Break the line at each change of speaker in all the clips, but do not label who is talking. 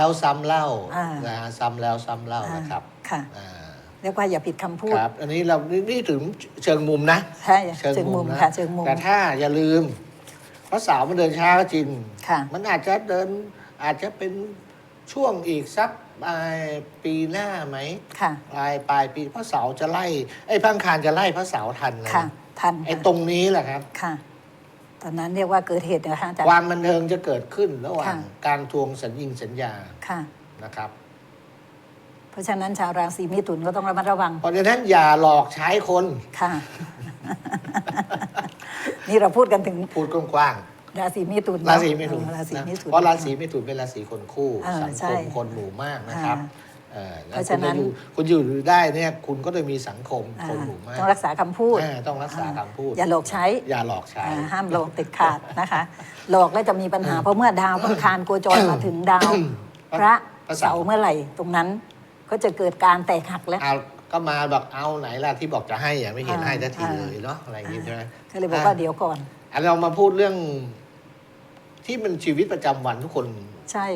แล้วซ้ำเล่า
อ่า
นะฮะซ้ำแล้วซ้ำเล่า
อ่า
นะครับ
ค่ะ
อ่า
เรียกว่าอย่าผิดคำพูด
ครับ อันนี้เรานี่นี่ถึงเชิงมุมนะ
ใช่เชิงมุม
นะ
ค่ะเชิงมุม
แต่ถ้าอย่าลืมเพราะสาวมันเดินช้าก็จริง
ค่ะ
มันอาจจะเดินอาจจะเป็นช่วงอีกสักปลายปีหน้าไหม
ค่ะ
ปลายปลายปีพระเสาร์จะไล่ไอ้พังคารจะไล่พระเสาร์ทันเลย
ค่ะทัน
ไอ้
ค่ะ
ตรงนี้แหละครับ
ค่ะ ตอนนั้นเรียกว่าเกิดเหตุนะคะอาจาร
ความ
ย์
บันเทิงจะเกิดขึ้นระหว่าง
ค่ะ
การทวงสัญญิงสัญญา
ค่ะ
นะครับ
เพราะฉะนั้นชาวราศีมิถุนก็ต้องระมัดระวัง
เพราะฉะนั้นอย่าหลอกใช้คน
ค่ะ นี่เราพูดกันถึง
พูดกว้าง
ราศีมิถุน
ๆราศีไม่ถูก
เออราศี
นะ
มิถุน
เพราะราศีไม่ถูกเป็นราศีคนคู่
เออ
สัง
ใช่
คมคนหมู่มากนะครับ
อ่า
เออแล้ว
เพราะฉะนั้น
คุณจะอยู่คุณอยู่ได้เนี่ยคุณก็จะมีสังคม
อ่า
คนหมู่มาก
ต้องรักษาคำพูด
อ่าต้องรักษาคำพูด
อย่าหลอกใช้
อย่าหลอกใช้
อ่าห้ามหลอกติดขาดนะคะ หลอกแล้วจะมีปัญหาเพราะเมื่อดาวพังคารโคจรมาถึงดาว พระ
พระเสาร์
เสาร์เมื่อไหร่ตรงนั้นก็จะเกิดการแตกหักแล้ว
เอาก็มาแบบเอาไหนล่ะที่บอกจะให้อะไม่เห็น
อ่า
ให้ทันที
อ่า
เลยเนาะอะไรอย่างงี้ใช่ไหม
ก็เลยบอกว่าเดี๋ยวก่อน
อันเรามาพูดเรื่องที่มันชีวิตประจำวันทุกคน
ใช่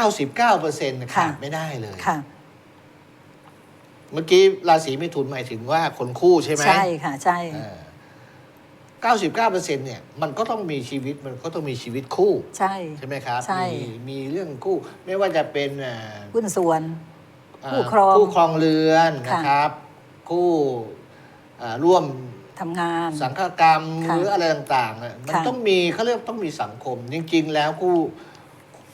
99เปอร์เซ็นต์
ค่ะ
ขาดไม่ได้เลย
ค่ะ
เมื่อกี้ราศีมิถุนหมายถึงว่าคนคู่ใช่ไหม
ใช่ค่ะ ใช่
เก้าสิบเก้าเปอร์เซ็นต์เนี่ยมันก็ต้องมีชีวิตมันก็ต้องมีชีวิตคู่
ใช่
ใช่ไหมครับ
ใช่
มีมีเรื่องคู่ ไม่ว่าจะเป็นอ่า
หุ้นส่วน
อ่า
คู่ครอง
คู่ครองเรือน
ค่ะ
นะครับ คู่อ่าร่วม
ทำงาน
สังฆกรรม
ค่ะ
หรืออะไรต่างๆอะมัน
ค่ะ
ต้องมีเขาเรียกต้องมีสังคม จริง ๆ แล้วคู่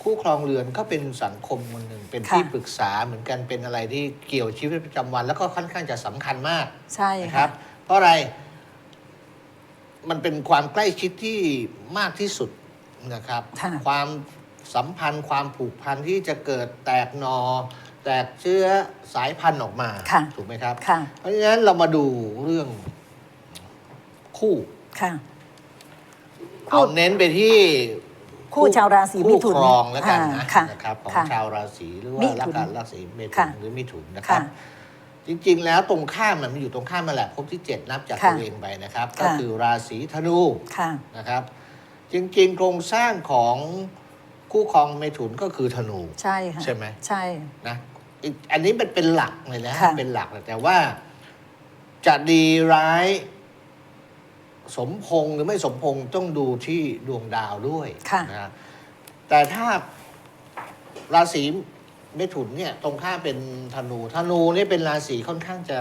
คู่ครองเรือนก็เป็นสังคมคนหนึ่งเป็นที่ปรึกษาเหมือนกันเป็นอะไรที่เกี่ยวชีวิตประจำวัน แล้วก็ค่อนข้างจะสำคัญมาก
ใช่
นะค
ค่ะ
รับ เพราะอะไร มันเป็นความใกล้ชิดที่มากที่สุดนะครับ
ค่ะ
ความสัมพันธ์ ความผูกพันที่จะเกิดแตกหนอ แตกเชื้อสายพันธุ์ออกมา
ค่ะ
ถูกไหมครับ
ค่ะ
เพราะฉะนั้นเรามาดูเรื่องคู่
ค่ะ
เอาเน้นไปที่
คู่ชาวราศีมิถุน
คู่ครองแล้วกันนะ
อ่าค่ะ
นะครับของ
ค่ะ
ชาวราศีหรือ
มิ
ว่า
ถุ
รัก
น
การราศีเมถุ
ค่ะ
นหรือมิถุนนะครับ
ค่ะ
จริงๆ แล้วตรงข้ามมันมันอยู่ตรงข้ามมาแหละภพที่ 7 นับจาก
ค่ะ
ตัวเองไปนะครับ
ค่ะ
ก็คือราศีธนู
ค่ะ
นะครับ จริงๆ โครงสร้างของคู่ครองเมถุนก็คือธนู
ใช่ค่ะ
ใช่ไหม
ใช่
นะอีกอันนี้มันเป็นหลักเลยนะ
ค่ะ
เป็นหลักเลยแต่ว่าจะดีร้าย สมพงษ์หรือไม่สมพงษ์ต้องดูที่ดวงดาวด้วย
ค่ะ
นะแต่ถ้าราศีเมถุนเนี่ยตรงข้ามเป็นธนูธนูนี่เป็นราศีค่อนข้างจะ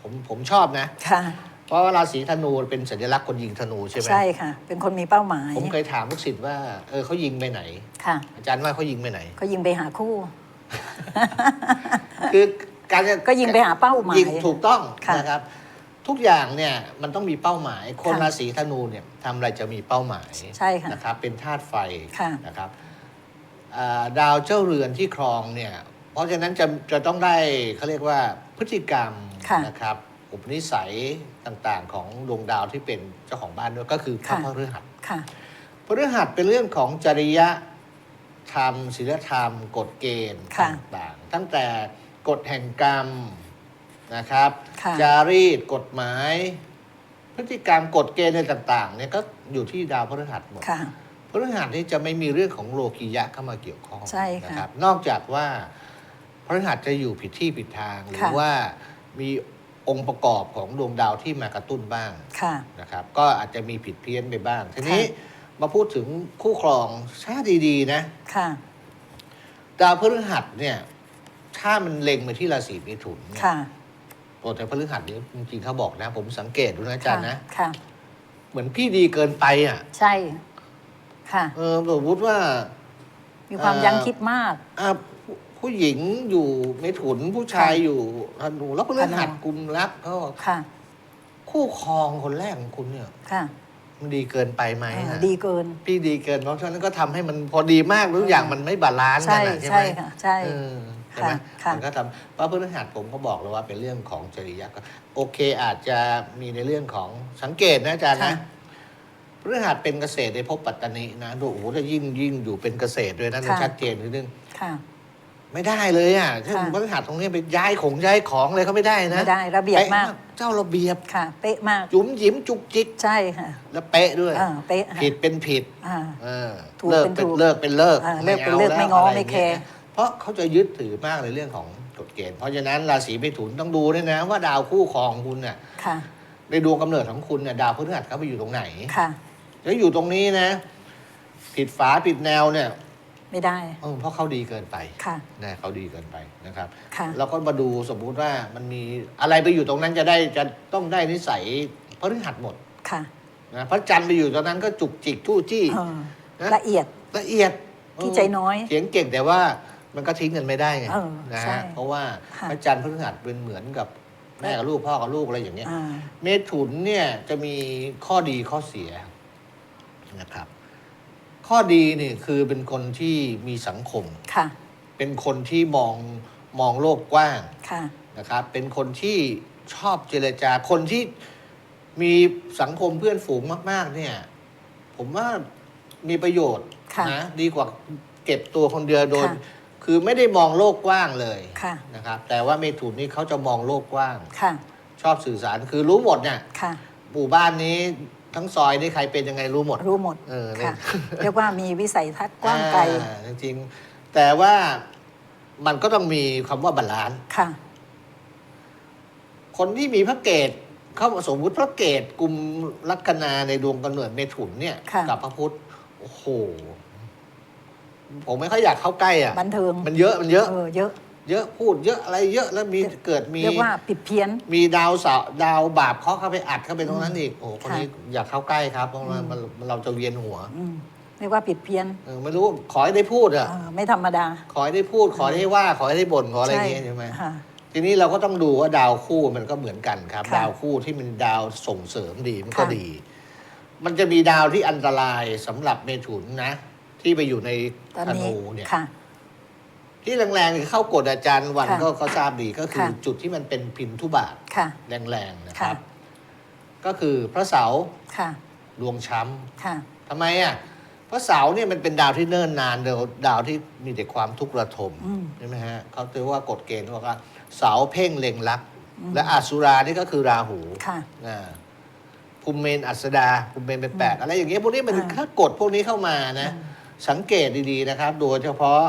ผมผมชอบนะ
ค่ะ
เพราะว่าราศีธนูเป็นสัญลักษณ์คนยิงธนูใช่ไหม
ใช่ค่ะ เป็นคนมีเป้าหมาย
ผมเคยถามลูกศิษย์ว่าเออเขายิงไปไหน
ค่ะ
อาจารย์ว่าเขายิงไปไหน
ก็ยิงไปหาคู่
คือการจะ
ก็ยิงไปหาเป้าหมาย
ยิงถูกต้อง
ค่ะ
นะครับ ทุกอย่างเนี่ยมันต้องมีเป้าหมาย คน
ค่ะ
ราศีธนูเนี่ยทำอะไรจะมีเป้าหมาย
ใช่ค่ะ
นะครับเป็นธาตุไฟ
ค่ะ
นะครับอ่าดาวเจ้าเรือนที่ครองเนี่ยเพราะฉะนั้นจะจะต้องได้เขาเรียกว่าพฤติกรรม
ค่ะ
นะครับอุปนิสัยต่างๆ ของดวงดาวที่เป็นเจ้าของบ้านด้วยก็คือพระ
ค่ะ
พฤหัส
ค่ะ
พฤหัสเป็นเรื่องของจริยธรรมศีลธรรม กฎเกณฑ์
ค่ะ
ต่างๆ ตั้งแต่กฎแห่งกรรม นะครับ
ค่ะ
จารีตกฎหมาย พฤติกรรมกฎเกณฑ์อะไรต่างๆเนี่ยก็อยู่ที่ดาวพฤหัสหมด
ค่ะ
พฤหัสนี่จะไม่มีเรื่องของโลกียะเข้ามาเกี่ยวข้อง
ใช่ค่ะ
นะครับ นอกจากว่าพฤหัสจะอยู่ผิดที่ผิดทาง หรือ
ค่ะ
ว่ามีองค์ประกอบของดวงดาวที่มากระตุ้นบ้าง
ค่ะ
นะครับ ก็อาจจะมีผิดเพี้ยนไปบ้าง ทีนี้มาพูดถึงคู่ครองถ้าดีๆนะ
ค่ะ
ดาวพฤหัสเนี่ย ถ้ามันเล็งไปที่ราศีมิถุนเนี่ย
ค่ะ
โอ้แต่พฤหัสเนี่ยจริงๆเขาบอกนะ ผมสังเกตดูนะอาจารย์นะ
ค่ะ
เหมือนพี่ดีเกินไปอะ
ใช่ ค่ะ
เออสมมติว่า
มีความ
เอ่อ
ยั้งคิดมาก
อะผู้ผู้หญิงอยู่เมถุนผู้ชาย
ค่ะ
อยู่ธนูแล้วพฤหัส
ธนู
กุมรับเขาบอก
ค่ะ
คู่ครองคนแรกของคุณเนี่ย
ค่ะ
มันดีเกินไปไหม
เออ
อะ
ดีเกิน
พี่ดีเกินเพราะฉะนั้นก็ทำให้มันพอดีมากทุกอย่างมันไม่บาลานซ์กั
ใช่
นอะใช่ไห
ใช่
ม
ค่ะ ใช่
เออใช่ไหม
ค่ะ
มันก็ทำเพราะพฤหัสผมก็บอกเลยว่าเป็นเรื่องของจริยะก็โอเคอาจจะมีในเรื่องของสังเกตนะอาจารย์นะ
ค่ะ
พฤหัสเป็นเกษตรในภพปัตตานีนะดูโอ้โหถ้ายิ่งยิ่งอยู่เป็นเกษตรด้วยนะ
ค่ะ
ชัดเจนนิดนึง
ค่ะ
ไม่ได้เลยอะถ้า
ค่ะ
พฤหัสตรงนี้ไปย้ายของย้ายของอะไรเขาไม่ได้นะ
ไม่ได้ระเบียบ
ป๊
มาก
เจ้าระเบียบ
ค่ะ เป๊ะมาก
จุ๋มหยิมจุกจิก
ใช่ค่ะ
แล้วเป๊ะด้วย
เออเป๊ะค่ะ
ผิดเป็นผิด
อ่า
เออ
ถูก
เลิก
เป็น
เป็น
ถูก
เลิกเป็นเลิก
อ่าเลิกเป็น
อา
เลิกไม่ง้อ
แล้วะร
ไม่แคร์
เงี้ยพราะเขาจะยึดถือมากในเรื่องของกฎเกณฑ์เพราะฉะนั้นราศีเมถุนต้องดูด้วยนะว่าดาวคู่ครองคุณเนี่ย
ค่ะ
ในดวงกำเนิดของคุณเนี่ยดาวพฤหัสเขาไปอยู่ตรงไหน
ค่ะ
แล้วอยู่ตรงนี้นะ ผิดฝาผิดแนวเนี่ย
ไม่ได้
เออเพราะเขาดีเกินไป
ค่ะ
นะเขาดีเกินไปนะครับ
ค่ะ
แล้วก็มาดูสมมุติว่ามันมีอะไรไปอยู่ตรงนั้นจะได้จะต้องได้นิสัยพฤหัสหมด
ค่ะ
นะพระจันทร์ไปอยู่ตรงนั้นก็จุกจิกจู้จี้
เออ
นะ
ละเอียด
ละเอียด
ขี้ใจน้อย
เสียงเก่งแต่ว่า มันก็ทิ้งกันไม่ได้ไง
เออ
นะ
ใช่
ฮะเพราะว่า
ค่ะ
พระจันทร์พฤหัสเป็นเหมือนกับแม่กับลูกพ่อกับลูกอะไรอย่างเงี้ย
อ่า
เมถุนเนี่ยจะมีข้อดีข้อเสียนะครับ ข้อดีนี่คือเป็นคนที่มีสังคม
ค่ะ
เป็นคนที่มองมองโลกกว้าง
ค่ะ
นะครับ เป็นคนที่ชอบเจรจา คนที่มีสังคมเพื่อนฝูงมาก ๆ เนี่ย ผมว่ามีประโยชน์
ค่ะ
นะดีกว่าเก็บตัวคนเดียวโดย
ค่ะ
คือไม่ได้มองโลกกว้างเลย
ค่ะ
นะครับ แต่ว่าเมถุนนี่เขาจะมองโลกกว้าง
ค่ะ
ชอบสื่อสารคือรู้หมดเนี่ย
ค่ะ
หมู่บ้านนี้ทั้งซอยนี่ใครเป็นยังไงรู้หมด
รู้หมด
เออเนี่ย
ค่ะเรียกว่ามีวิสัยทัศน์กว้างไกล
อ่าจริงๆแต่ว่ามันก็ต้องมีคำว่าบาลานซ์
ค่ะ
คนที่มีพระเกตเขาสมมุติพระเกตกลุ่มลัคนาในดวงกำเนิดเมถุนเนี่ย
ค่ะ
กับพระพุธโอ้โห ผมไม่ค่อยอยากเข้าใกล้อะ
บันเทิง
มันเยอะมันเยอะ
เออเยอะ
เยอะพูดเยอะอะไรเยอะแล้วมีเกิดมี
เรียกว่าผิดเพี้ยน
มีดาวเสาร์ดาวบาปเคาะเข้าไปอัดเข้าไปตรงนั้นอีกโอ้โหคนนี้อยากเข้าใกล้ครับเพราะว่ามันมันเราจะเวียนหัว
อืมเรียกว่าผิดเพี้ยน
เออไม่รู้ขอให้ได้พูดอะ
เออไม่ธรรมดา
ขอให้ได้พูด ขอให้ได้ว่าขอให้ได้บ่นขออะไรอย่างเงี้ยใช่ไหม
ค่ะ
ทีนี้เราก็ต้องดูว่าดาวคู่มันก็เหมือนกันครับ
ค่ะ
ดาวคู่ที่มันดาวส่งเสริมดีมันก็
ค่ะ
ดี มันจะมีดาวที่อันตรายสำหรับเมถุนนะ ที่ไปอยู่ใน
ตอน
ธ
นี้
นูเนี่ย
ค่ะ
ที่แรงๆเข้ากดอาจารย์วัน
ค่ะ
ก็ก็ทราบดีก็คือ
ค่ะ
จุดที่มันเป็นพินทุบาท
ค่ะ
แรงๆนะค
ค่ะ
รับ ก็คือพระเสาร์
ค่ะ
ดวงช้ำ
ค่ะ
ทำไมอะเพราะเสาร์เนี่ยมันเป็นดาวที่เนิ่นนานเดียวดาวที่มีแต่ความทุกข์ระทม
อืม
ใช่ไหมฮะเขาถือว่ากฎเกณฑ์บอกว่าเสาเพ่งเล็งรัก และอาสุรานี่ก็คือราหู
ค่ะ
อ่าภูมิเมนอัสดาภูมิเมนเป็นแปดอะไรอย่างเงี้ยพวกนี้มัน
อ่า
ถ้ากฎพวกนี้เข้ามานะ สังเกตดีๆนะครับ โดยเฉพาะ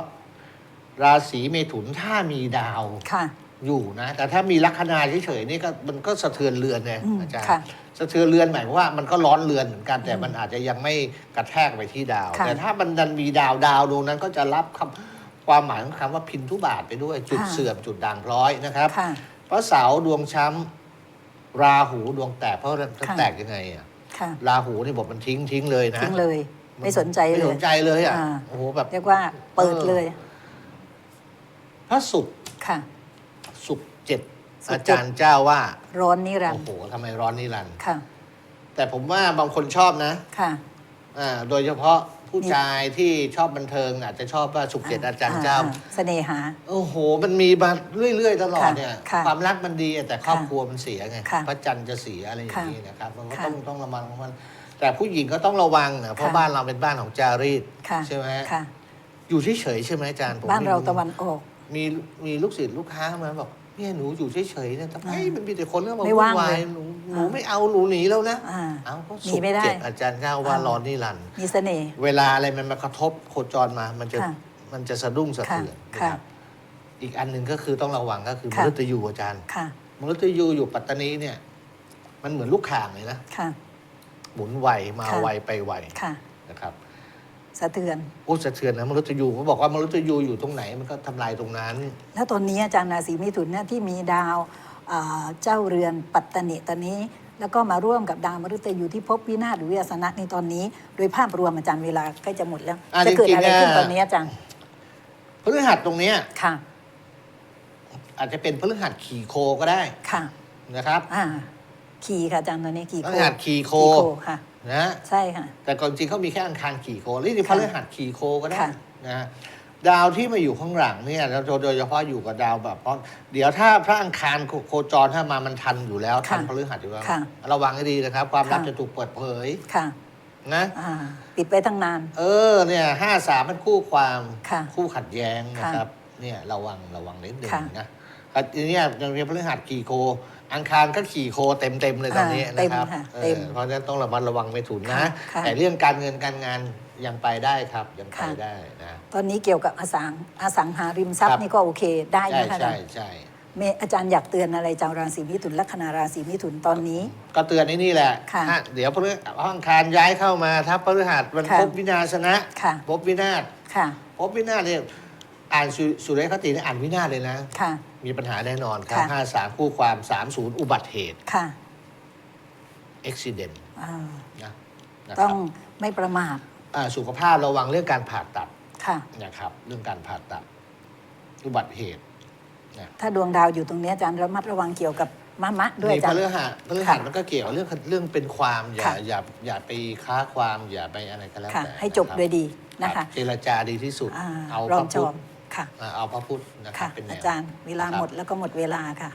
ราศีเมถุนถ้ามีดาว
ค่ะ
อยู่นะ แต่ถ้ามีลัคนาเฉยๆนี่ก็มันก็สะเทือนเรือนไง
อืม
อาจารย์
ค่ะ
สะเทือนเรือนหมายความว่ามันก็ร้อนเรือนเหมือนกันแต่มันอาจจะยังไม่กระแทกไปที่ดาว
ค่ะ
แต่ถ้ามันดันมีดาวดาวดวงนั้นก็จะรับคำความหมายของคำว่าพินทุบาทไปด้วย จุด
ค่ะ
เสื่อมจุดด่างพร้อยนะครับ
ค่ะ
พระเสาร์ดวงช้ำราหูดวงแตกเพราะจะ
ค่ะ
แตกยังไงอะ
ค่ะ
ราหูนี่บอกมันทิ้งทิ้งเลยนะ
ทิ้งเลย ไม่สนใจ
ไม่
เล
ส
ย
นใจเลยอะ
อ่า
โอ้โหแบบ
เรียกว่าเปิดเลย
พระศุกร์
ค่ะ
ศุกร์เจ็ด
ศุกร์
อา
เจ็ด
จารย์เจ้าว่า
ร้อนนิรัน
โอ้
ดร์
โหทำไมร้อนนิรันดร์
ค่ะ
แต่ผมว่าบางคนชอบนะ
ค่ะ
อ่าโดยเฉพาะผู้ชายที่ชอบบันเทิงอาจจะชอบว่าสุขเจ็ดอาจารย์เจ้า
อ่เสน่หา
โอ้โห มันมีมาเรื่อย ๆ ตลอดเนี่ย
ค่ะ
ความรักมันดีแต่ครอบ
ค่ะ
ครัวมันเสียไง
ค่ะ
พระจันทร์จะเสียอะไรอย่างนี้
ค่ะ
นะครับ มันก็
ค่ะ
ต้องต้องระมัดระวัง แต่ผู้หญิงก็ต้องระวังนะเพราะ
ค่ะ
บ้านเราเป็นบ้านของจารีต
ค่ะ
ใช่ไหม
ค่ะ
อยู่เฉยๆใช่ไหมอาจารย์ผม
บ้านเรา
มี
ตะวันออก
มีมีลูกศิษย์ลูกค้ามาบอกเนี่ยหนูอยู่เฉยๆเนี่ยทำไม
อ่า
มันมีแต่คนเรื่องมา
ไม่
วุ่
ว่านง
วาย
เลย
หนูหนู
อ่า
ไม่เอาหนูหนีแล้วนะ
อ่า
เอาก็
หนี
สุข
ไม่ได้
เจ็ดอาจารย์เจ้าว่า
อ่า
ร้อนนี่รันดร์
มีเสน่ห์
เวลาอะไรมันมากระทบโคจรมา มันจะ
ค่ะ
มันจะสะดุ้งสะเทือน
ค่ะ
นะครับอีกอันหนึ่งก็คือต้องระวังก็คือม
ค่ะ
ฤตยูอาจารย์
ค่ะ
มฤตยูอยู่ปัตตานีเนี่ย มันเหมือนลูกข่างเลยนะ
ค่ะ
หมุนไวมา
ค่ะ
ไวไปไว
ค่ะ
นะครับ
สะเทือน
โอ้สะเทือนนะมฤตยูเขาบอกว่ามฤตยูอยู่ตรงไหนมันก็ทำลายตรงนั้น
แล้วตอนนี้อาจารย์ราศีมิถุนเนี่ยที่มีดาวอ่าเจ้าเรือนปัตตนิตอนนี้ แล้วก็มาร่วมกับดาวมฤตยูที่ภพวินาศหรือวิอาสนะในตอนนี้ โดยภาพรวมอาจารย์เวลาใกล้จะหมดแล้ว
อ่า
จะเกิด
จริงๆ
อะไรขึ้น
อะ
ตอนนี้อาจารย์
พฤหัสตรงเนี้ย
ค่ะ
อาจจะเป็นพฤหัสขี่โคก็ได้
ค่ะ
นะครับ
อ่า ขี่ค่ะอาจารย์ตอนนี้ขี่
พ
โค
ฤหัสขี่โค
ขี่โคค่ะ
นะ
ใช่ค่ะ
แต่ก่อนจริงเขามีแค่อังคารขี่โคหรือที่พ
ค่ะ
ฤหัสขี่โคก็ได้
ค่ะ
นะฮะดาวที่มาอยู่ข้างหลังเนี่ยเราโดยเฉพาะอยู่กับดาวแบบเพราะเดี๋ยวถ้าพระอังคารโคโคจรถ้ามามันทันอยู่แล้วทัน
ค่ะ
พฤหัสอยู่แล้ว
ค่ะ
ระวังให้ดีนะครับ ความลับ
ค่ะ
จะถูกเปิดเผย
ค่ะ
นะ
อ่าปิดไปตั้งนาน
เออเนี่ยห้าสามมันคู่ความ
ค่ะ
คู่ขัดแย้งนะ
ค่ะ
ครับ เนี่ยระวังระวังนิดหนึ่ง
ค่ะ
นะทีเนี้ยยังมีพฤหัสขี่โค อังคารก็ขี่โคเต็มเต็มๆเลยตอนนี้
อ่า
นะครับ
เต็มค่ะ
เอ
เต็
อ
ม
เพราะฉะนั้นต้องระมัดระวังไม่ถุนนะ
ค่ะค่ะ
แต่เรื่องการเงินการงานยังไปได้ครับยังไป
ค่ะ
ได้นะ
ตอนนี้เกี่ยวกับอสังอสังหาริมทรัพ
ครั
ย์
บ
นี่ก็โอเคได้
ใช่
นะคะ
ใช่ใช่
เมอาจารย์อยากเตือนอะไรชาวราศีมิถุนลัคนาราศีมิถุนตอนนี้
ก็เตือนไอ้นี่แหละ
ค่ะ
ฮะเดี๋ยวพฤห้องคารย้ายเข้ามาทัพพฤหัสมัน
ค่ะ
พบวินาศนะ
ค่ะ
พบวินาศ
ค่ะ
พบวินาศเนี่ยอ่านสุสุริยคติเนี่ยอ่านวินาศเลยนะ
ค่ะ
มีปัญหาแน่นอนครับ
ค่ะ
ห้าสามคู่ความสามศูนย์อุบัติเหตุ
ค่ะ
อุบิเหตุ
อ่า
นะนะค
ต้
รั
อบงไม่ประมาท
อ่าสุขภาพระวังเรื่องการผ่าตัด
ค่ะ
นะครับ เรื่องการผ่าตัด อุบัติเหตุนะ
ถ้าดวงดาวอยู่ตรงนี้อาจารย์ระมัดระวังเกี่ยวกับมะมะด้วย
มี
อา
พ
จารย์
ฤหัสพฤหัส
ค่ะ
มันก็เกี่ยวกับเรื่องเรื่องเป็นความอย่า
ค่ะ
อย่าอย่าไปค้าความอย่าไปอะไรก็แล้ว
ค่ะ
แต่
ให้จบ
นะครับ
โดยดีนะ
ครั
คะ
บเจรจาดีที่สุด
อ่า
เอา
ร
พ
อ
ระ
มช
พุท
อ
ธ
ม ค่ะ
อ่าเอาพระพุทธนะครั
ค่ะ
บเป็นแนว
อาจารย์เวลาหมดแล้วก็หมดเวลาค่ะ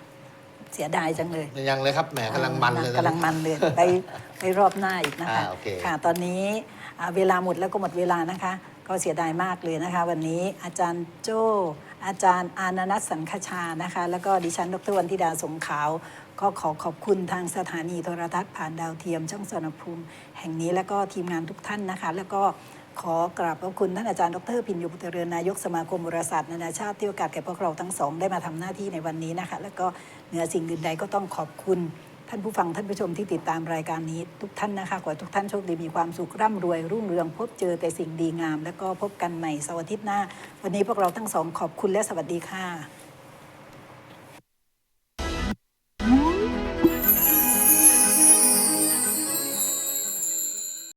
เสียดายจังเลย
ยังเลยครับแหมกำลังมันเลยะ
กำลังมันเลยไปไปรอบหน้าอีกนะคะ
อ่าโอเค
ค่ะ ตอนนี้อ่าเวลาหมดแล้วก็หมดเวลานะคะ ก็เสียดายมากเลยนะคะ วันนี้อาจารย์โจ้อาจารย์อานานัทสังคชานะคะ แล้วก็ดิฉันดรวันธิดาสงขาว ก็ขอขอบคุณทางสถานีโทรทัศน์ผ่านดาวเทียม ช่องสนภูมิ แห่งนี้แล้วก็ทีมงานทุกท่านนะคะ แล้วก็ ขอกราบขอบคุณท่านอาจารย์ดรพินโยบุตรเรือนนายกสมาคมวารศาสตร์นานาชาติที่โอกาสแก่พวกเราทั้งสองได้มาทำหน้าที่ในวันนี้นะคะ แล้วก็เหนือสิ่งอื่นใดก็ต้องขอบคุณ ท่านผู้ฟังท่านผู้ชมที่ติดตามรายการนี้ทุกท่านนะคะขอทุกท่านโชคดีมีความสุขร่ำรวย รุ่งเรืองพบเจอแต่สิ่งดีงาม แล้วก็พบกันใหม่เสาร์อาทิตย์หน้า วันนี้พวกเราทั้งสองขอบคุณและสวัสดีค่ะ